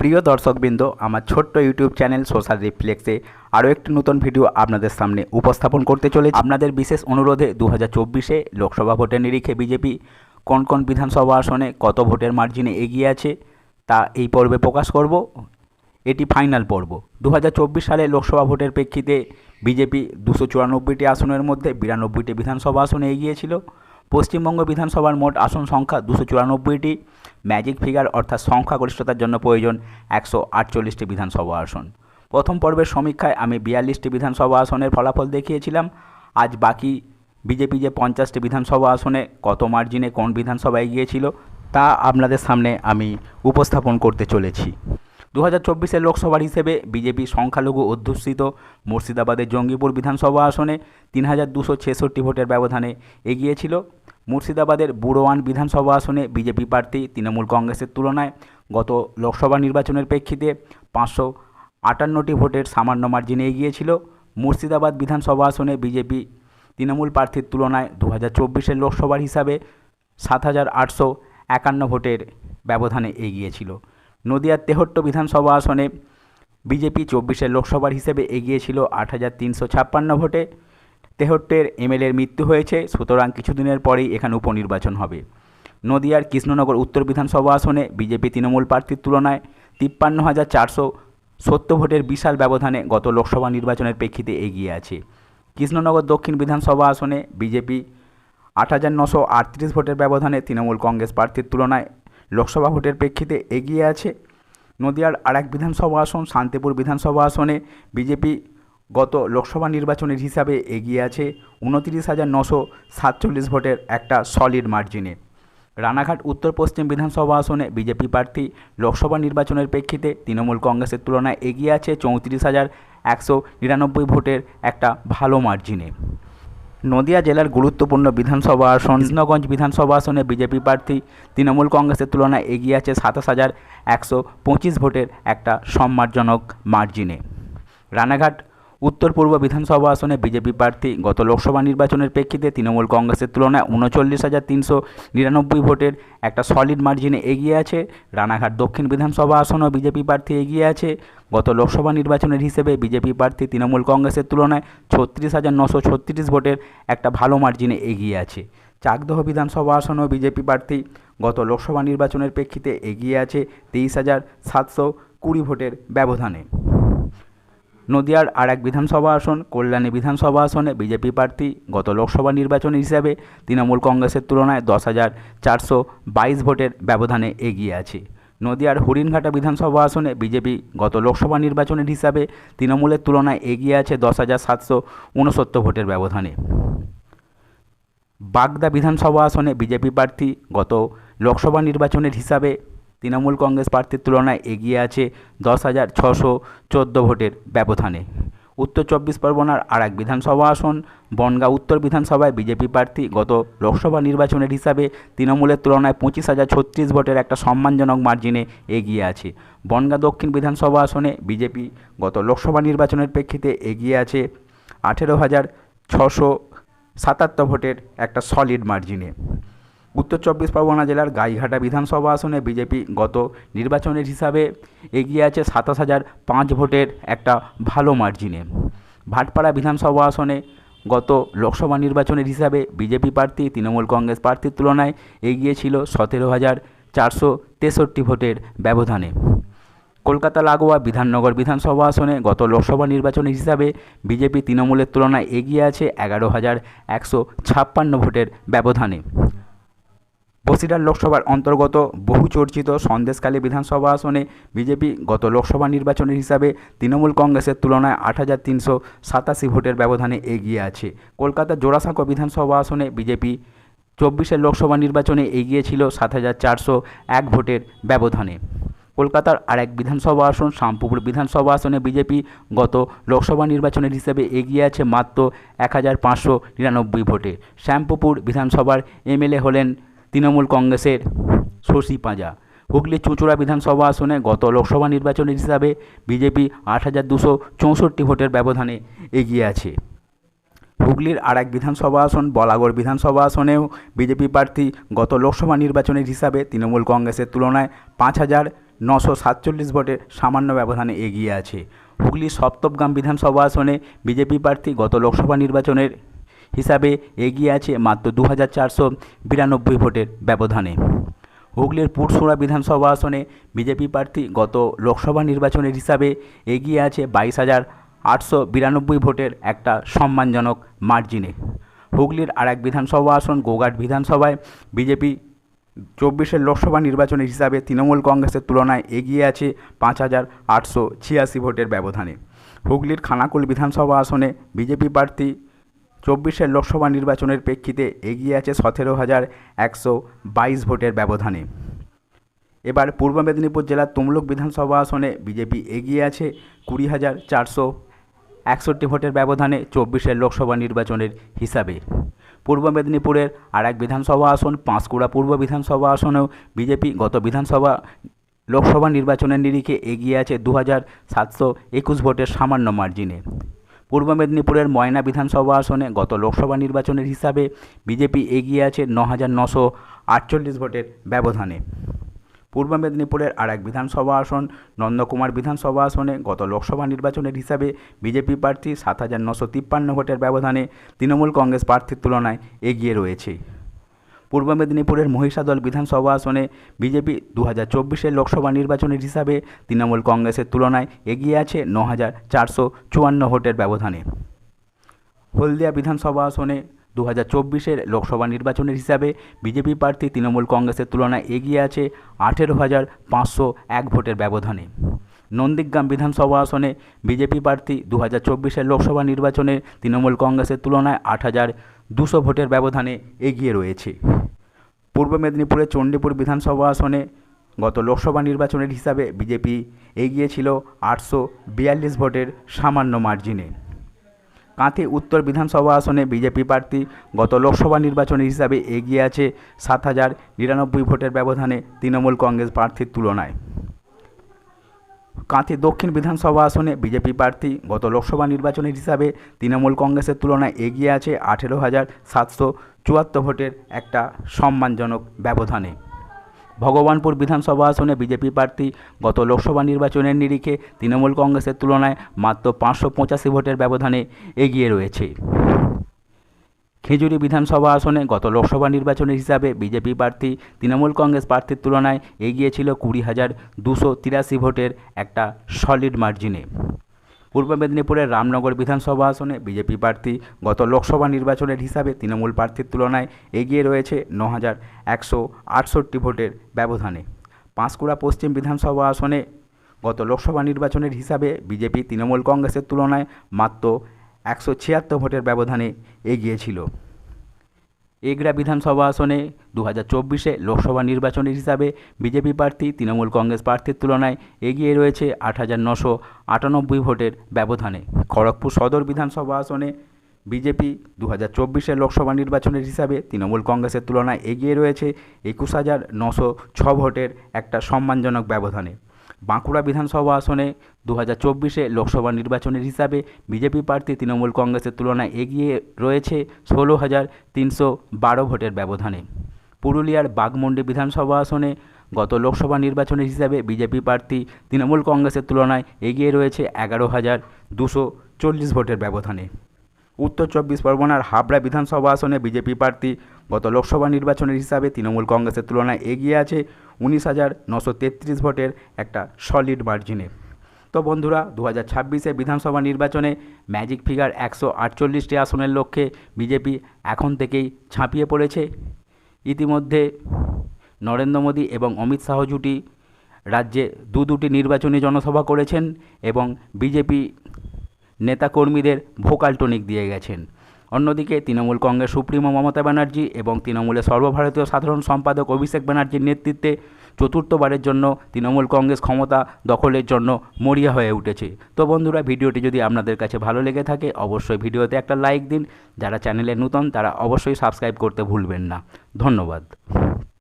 প্রিয় দর্শকবৃন্দ, আমার ছোট্ট ইউটিউব চ্যানেল সোশ্যাল রিফ্লেক্সে আরও একটি নতুন ভিডিও আপনাদের সামনে উপস্থাপন করতে চলেছি। আপনাদের বিশেষ অনুরোধে দু হাজার চব্বিশে লোকসভা ভোটের নিরিখে বিজেপি কোন কোন বিধানসভা আসনে কত ভোটের মার্জিনে এগিয়ে আছে তা এই পর্বে প্রকাশ করব। এটি ফাইনাল পর্ব। দু হাজার চব্বিশ সালে লোকসভা ভোটের প্রেক্ষিতে বিজেপি দুশো চুরানব্বইটি আসনের মধ্যে বিরানব্বইটি বিধানসভা আসনে এগিয়েছিল। পশ্চিমবঙ্গ বিধানসভার মোট আসন সংখ্যা দুশো চুরানব্বইটি। ম্যাজিক ফিগার অর্থাৎ সংখ্যাগরিষ্ঠতার জন্য প্রয়োজন একশো আটচল্লিশটি বিধানসভা আসন। প্রথম পর্বের সমীক্ষায় আমি বিয়াল্লিশটি বিধানসভা আসনের ফলাফল দেখিয়েছিলাম। আজ বাকি বিজেপি যে পঞ্চাশটি বিধানসভা আসনে কত মার্জিনে কোন বিধানসভা এগিয়েছিল তা আপনাদের সামনে আমি উপস্থাপন করতে চলেছি। দু হাজার চব্বিশের লোকসভার হিসেবে বিজেপি সংখ্যালঘু অধ্যুষিত মুর্শিদাবাদের জঙ্গিপুর বিধানসভা আসনে তিন হাজার দুশো ছেষট্টি ভোটের ব্যবধানে এগিয়েছিল। মুর্শিদাবাদের বুড়োয়ান বিধানসভা আসনে বিজেপি প্রার্থী তৃণমূল কংগ্রেসের তুলনায় গত লোকসভা নির্বাচনের প্রেক্ষিতে পাঁচশো আটান্নটি ভোটের সামান্য মার্জিনে এগিয়েছিল। মুর্শিদাবাদ বিধানসভা আসনে বিজেপি তৃণমূল প্রার্থীর তুলনায় দু হাজার চব্বিশের লোকসভার হিসাবে সাত হাজার আটশো একান্ন ভোটের ব্যবধানে এগিয়েছিল। নদিয়ার তেহট্ট বিধানসভা আসনে বিজেপি চব্বিশের লোকসভার হিসেবে এগিয়েছিল আট হাজার তিনশো ছাপ্পান্ন ভোটে। তেহট্টের এমএলএর মৃত্যু হয়েছে, সুতরাং কিছুদিনের পরেই এখানে উপনির্বাচন হবে। নদিয়ার কৃষ্ণনগর উত্তর বিধানসভা আসনে বিজেপি তৃণমূল প্রার্থীর তুলনায় তিপ্পান্ন হাজার চারশো সত্তর ভোটের বিশাল ব্যবধানে গত লোকসভা নির্বাচনের প্রেক্ষিতে এগিয়ে আছে। কৃষ্ণনগর দক্ষিণ বিধানসভা আসনে বিজেপি আট হাজার নশো আটত্রিশ ভোটের ব্যবধানে তৃণমূল কংগ্রেস প্রার্থীর তুলনায় লোকসভা ভোটের প্রেক্ষিতে এগিয়ে আছে। নদিয়ার আরেক বিধানসভা আসন, শান্তিপুর বিধানসভা আসনে বিজেপি গত লোকসভা নির্বাচনের হিসাবে এগিয়ে আছে উনতিরিশ হাজার নশো সাতচল্লিশ ভোটের একটা সলিড মার্জিনে রানাঘাট, উত্তর পশ্চিম বিধানসভা আসনে বিজেপি প্রার্থী লোকসভা নির্বাচনের প্রেক্ষিতে তৃণমূল কংগ্রেসের তুলনায় এগিয়ে আছে চৌত্রিশ হাজার একশো নিরানব্বই ভোটের একটা ভালো মার্জিনে নদিয়া জেলার গুরুত্বপূর্ণ বিধানসভা আসন কৃষ্ণগঞ্জ বিধানসভা আসনে বিজেপি প্রার্থী তৃণমূল কংগ্রেসের তুলনায় এগিয়ে আছে সাতাশ হাজার একশো পঁচিশ ভোটের একটা সম্মানজনক মার্জিনে রানাঘাট উত্তর পূর্ব বিধানসভা আসনে বিজেপি প্রার্থী গত লোকসভা নির্বাচনের প্রেক্ষিতে তৃণমূল কংগ্রেসের তুলনায় উনচল্লিশ হাজার তিনশো নিরানব্বই ভোটের একটা সলিড মার্জিনে এগিয়ে আছে। রানাঘাট দক্ষিণ বিধানসভা আসনও বিজেপি প্রার্থী এগিয়ে আছে। গত লোকসভা নির্বাচনের হিসেবে বিজেপি প্রার্থী তৃণমূল কংগ্রেসের তুলনায় ছত্রিশ হাজার নশো ছত্রিশ ভোটের একটা ভালো মার্জিনে এগিয়ে আছে। চাকদহ বিধানসভা আসনেও বিজেপি প্রার্থী গত লোকসভা নির্বাচনের প্রেক্ষিতে এগিয়ে আছে তেইশ হাজার সাতশো কুড়ি ভোটের ব্যবধানে। নদিয়ার আর এক বিধানসভা আসন, কল্যাণী বিধানসভা আসনে বিজেপি প্রার্থী গত লোকসভা নির্বাচন হিসাবে তৃণমূল কংগ্রেসের তুলনায় দশ হাজার চারশো বাইশ ভোটের ব্যবধানে এগিয়ে আছে। নদিয়ার হরিণঘাটা বিধানসভা আসনে বিজেপি গত লোকসভা নির্বাচনের হিসাবে তৃণমূলের তুলনায় এগিয়ে আছে দশ হাজার সাতশো উনসত্তর ভোটের ব্যবধানে। বাগদা বিধানসভা আসনে বিজেপি প্রার্থী গত লোকসভা নির্বাচনের হিসাবে তৃণমূল কংগ্রেস প্রার্থীর তুলনায় এগিয়ে আছে দশ হাজার ছশো চোদ্দ ভোটের ব্যবধানে। উত্তর চব্বিশ পরগনার আর এক বিধানসভা আসন, বনগাঁ উত্তর বিধানসভায় বিজেপি প্রার্থী গত লোকসভা নির্বাচনের হিসাবে তৃণমূলের তুলনায় পঁচিশ হাজার ছত্রিশ ভোটের একটা সম্মানজনক মার্জিনে এগিয়ে আছে। বনগাঁ দক্ষিণ বিধানসভা আসনে বিজেপি গত লোকসভা নির্বাচনের প্রেক্ষিতে এগিয়ে আছে আঠেরো হাজার ছশো সাতাত্তর ভোটের একটা সলিড মার্জিনে। উত্তর চব্বিশ পরগনা জেলার গাইঘাটা বিধানসভা আসনে বিজেপি গত নির্বাচনের হিসাবে এগিয়ে আছে সাতাশ হাজার পাঁচ ভোটের একটা ভালো মার্জিনে ভাটপাড়া বিধানসভা আসনে গত লোকসভা নির্বাচনের হিসাবে বিজেপি প্রার্থী, তৃণমূল কংগ্রেস প্রার্থীর তুলনায় এগিয়ে ছিল সতেরো হাজার চারশো তেষট্টি ভোটের ব্যবধানে। কলকাতা লাগোয়া বিধাননগর বিধানসভা আসনে গত লোকসভা নির্বাচনের হিসাবে বিজেপি তৃণমূলের তুলনায় এগিয়ে আছে এগারো হাজার একশো ছাপ্পান্ন ভোটের ব্যবধানে। বসিরহাট লোকসভার অন্তর্গত বহু চর্চিত সন্দেশকালী বিধানসভা আসনে বিজেপি গত লোকসভা নির্বাচনের হিসাবে তৃণমূল কংগ্রেসের তুলনায় আট হাজার তিনশো সাতাশি ভোটের ব্যবধানে এগিয়ে আছে। কলকাতা জোড়াসাঁকো বিধানসভা আসনে বিজেপি চব্বিশের লোকসভা নির্বাচনে এগিয়ে ছিল সাত হাজার চারশো এক ভোটের ব্যবধানে। কলকাতার আরেক বিধানসভা আসন শ্যামপুকুর বিধানসভা আসনে বিজেপি গত লোকসভা নির্বাচনের হিসেবে এগিয়ে আছে মাত্র এক হাজার পাঁচশো নিরানব্বই ভোটে। শ্যামপুকুর বিধানসভার এমএলএ হলেন তৃণমূল কংগ্রেসের শশী পাঁজা। হুগলির চুঁচুড়া বিধানসভা আসনে গত লোকসভা নির্বাচনের হিসাবে বিজেপি আট হাজার দুশো চৌষট্টি ভোটের ব্যবধানে এগিয়ে আছে। হুগলির আর এক বিধানসভা আসন, বলাগড় বিধানসভা আসনেও বিজেপি প্রার্থী গত লোকসভা নির্বাচনের হিসাবে তৃণমূল কংগ্রেসের তুলনায় পাঁচ হাজার নশো সাতচল্লিশ ভোটের সামান্য ব্যবধানে এগিয়ে আছে। হুগলি সপ্তমগ্রাম বিধানসভা আসনে বিজেপি প্রার্থী গত লোকসভা নির্বাচনের হিসাবে এগিয়ে আছে মাত্র দু হাজার চারশো বিরানব্বই ভোটের ব্যবধানে। হুগলির পুরসুরা বিধানসভা আসনে বিজেপি প্রার্থী গত লোকসভা নির্বাচনের হিসাবে এগিয়ে আছে বাইশ হাজার আটশো বিরানব্বই ভোটের একটা সম্মানজনক মার্জিনে। হুগলির আর এক বিধানসভা আসন গোঘাট বিধানসভায় বিজেপি চব্বিশের লোকসভা নির্বাচনের হিসাবে তৃণমূল কংগ্রেসের তুলনায় এগিয়ে আছে পাঁচ হাজার আটশো ছিয়াশি ভোটের ব্যবধানে। হুগলির খানাকুল বিধানসভা আসনে বিজেপি প্রার্থী চব্বিশের লোকসভা নির্বাচনের প্রেক্ষিতে এগিয়ে আছে সতেরো হাজার একশো বাইশ ভোটের ব্যবধানে। এবার পূর্ব মেদিনীপুর জেলার তমলুক বিধানসভা আসনে বিজেপি এগিয়ে আছে কুড়ি হাজার চারশো একষট্টি ভোটের ব্যবধানে চব্বিশের লোকসভা নির্বাচনের হিসাবে। পূর্ব মেদিনীপুরের আর এক বিধানসভা আসন পাঁশকুড়া পূর্ব বিধানসভা আসনেও বিজেপি গত বিধানসভা লোকসভা নির্বাচনের নিরিখে এগিয়ে আছে দু হাজার সাতশো একুশ ভোটের সামান্য মার্জিনে। পূর্ব মেদিনীপুরের ময়না বিধানসভা আসনে গত লোকসভা নির্বাচনের হিসাবে বিজেপি এগিয়ে আছে ন হাজার নশো আটচল্লিশ ভোটের ব্যবধানে। পূর্ব মেদিনীপুরের আর এক বিধানসভা আসন নন্দকুমার বিধানসভা আসনে গত লোকসভা নির্বাচনের হিসাবে বিজেপি প্রার্থী সাত হাজার নশো তিপ্পান্ন ভোটের ব্যবধানে তৃণমূল কংগ্রেস প্রার্থীর তুলনায় এগিয়ে রয়েছে। পূর্ব মেদিনীপুরের মহিষাদল বিধানসভা আসনে বিজেপি দু হাজার চব্বিশের লোকসভা নির্বাচনের হিসাবে তৃণমূল কংগ্রেসের তুলনায় এগিয়ে আছে ন হাজার চারশো চুয়ান্ন ভোটের ব্যবধানে। হলদিয়া বিধানসভা আসনে দু হাজার চব্বিশের লোকসভা নির্বাচনের হিসাবে বিজেপি প্রার্থী তৃণমূল কংগ্রেসের তুলনায় এগিয়ে আছে আঠেরো হাজার পাঁচশো এক ভোটের ব্যবধানে। নন্দীগ্রাম বিধানসভা আসনে বিজেপি প্রার্থী দু হাজার চব্বিশের লোকসভা নির্বাচনে তৃণমূল কংগ্রেসের তুলনায় আট হাজার দুশো ভোটের ব্যবধানে এগিয়ে রয়েছে। পূর্ব মেদিনীপুরের চণ্ডীপুর বিধানসভা আসনে গত লোকসভা নির্বাচনের হিসাবে বিজেপি এগিয়ে ছিল আটশো বিয়াল্লিশ ভোটের সামান্য মার্জিনে। কাঁথি উত্তর বিধানসভা আসনে বিজেপি প্রার্থী গত লোকসভা নির্বাচনের হিসাবে এগিয়ে আছে সাত হাজার নিরানব্বই ভোটের ব্যবধানে তৃণমূল কংগ্রেস প্রার্থীর তুলনায়। কাঁথি দক্ষিণ বিধানসভা আসনে বিজেপি প্রার্থী গত লোকসভা নির্বাচনের হিসাবে তৃণমূল কংগ্রেসের তুলনায় এগিয়ে আছে আঠেরো হাজার সাতশো চুয়াত্তর ভোটের একটা সম্মানজনক ব্যবধানে। ভগবানপুর বিধানসভা আসনে বিজেপি প্রার্থী গত লোকসভা নির্বাচনের নিরিখে তৃণমূল কংগ্রেসের তুলনায় মাত্র পাঁচশো পঁচাশি ভোটের ব্যবধানে এগিয়ে রয়েছে। খেজুরি বিধানসভা আসনে গত লোকসভা নির্বাচনের হিসাবে বিজেপি প্রার্থী, তৃণমূল কংগ্রেস প্রার্থীর তুলনায় এগিয়ে ছিল কুড়ি হাজার দুশো তিরাশি ভোটের একটা সলিড মার্জিনে পূর্ব মেদিনীপুরের রামনগর বিধানসভা আসনে বিজেপি প্রার্থী, গত লোকসভা নির্বাচনের হিসাবে তৃণমূল প্রার্থীর তুলনায় এগিয়ে রয়েছে ন হাজার একশো আটষট্টি ভোটের ব্যবধানে। পাঁশকুড়া পশ্চিম বিধানসভা আসনে গত লোকসভা নির্বাচনের হিসাবে বিজেপি তৃণমূল কংগ্রেসের তুলনায় মাত্র একশো ছিয়াত্তর ভোটের ব্যবধানে এগিয়ে ছিল এগরা বিধানসভা আসনে দু হাজার চব্বিশে লোকসভা নির্বাচনের হিসাবে বিজেপি প্রার্থী, তৃণমূল কংগ্রেস প্রার্থীর তুলনায় এগিয়ে রয়েছে আট হাজার নশো আটানব্বই ভোটের ব্যবধানে। খড়গপুর সদর বিধানসভা আসনে বিজেপি দু হাজার চব্বিশের লোকসভা নির্বাচনের হিসাবে তৃণমূল কংগ্রেসের তুলনায় এগিয়ে রয়েছে একুশ হাজার নশো ছ ভোটের একটা সম্মানজনক ব্যবধানে। বাঁকুড়া বিধানসভা আসনে দু হাজার চব্বিশে লোকসভা নির্বাচনের হিসাবে বিজেপি প্রার্থী তৃণমূল কংগ্রেসের তুলনায় এগিয়ে রয়েছে ষোলো হাজার তিনশো বারো ভোটের ব্যবধানে। পুরুলিয়ার বাগমন্ডি বিধানসভা আসনে গত লোকসভা নির্বাচনের হিসাবে বিজেপি প্রার্থী তৃণমূল কংগ্রেসের তুলনায় এগিয়ে রয়েছে এগারো হাজার দুশো চল্লিশ ভোটের ব্যবধানে। উত্তর চব্বিশ পরগনার হাবড়া বিধানসভা আসনে বিজেপি প্রার্থী গত লোকসভা নির্বাচনের হিসাবে তৃণমূল কংগ্রেসের তুলনায় এগিয়ে আছে উনিশ হাজার নশো তেত্রিশ ভোটের একটা সলিড মার্জিনে তো বন্ধুরা দু হাজার ছাব্বিশে বিধানসভা নির্বাচনে ম্যাজিক ফিগার একশো আটচল্লিশটি আসনের লক্ষ্যে বিজেপি এখন থেকেই ঝাঁপিয়ে পড়েছে। ইতিমধ্যে নরেন্দ্র মোদী এবং অমিত শাহ জুটি রাজ্যে দু দুটি নির্বাচনী জনসভা করেছেন এবং বিজেপি নেতাকর্মীদের ভোকাল টনিক দিয়ে গেছেন। অন্যদিকে তৃণমূল কংগ্রেস সুপ্রিমো মমতা ব্যানার্জি এবং তৃণমূলের সর্বভারতীয় সাধারণ সম্পাদক অভিষেক ব্যানার্জির নেতৃত্বে চতুর্থবারের জন্য তৃণমূল কংগ্রেস ক্ষমতা দখলের জন্য মরিয়া হয়ে উঠেছে। তো বন্ধুরা, ভিডিওটি যদি আপনাদের কাছে ভালো লেগে থাকে, অবশ্যই ভিডিওতে একটা লাইক দিন। যারা চ্যানেলে নূতন, তারা অবশ্যই সাবস্ক্রাইব করতে ভুলবেন না। ধন্যবাদ।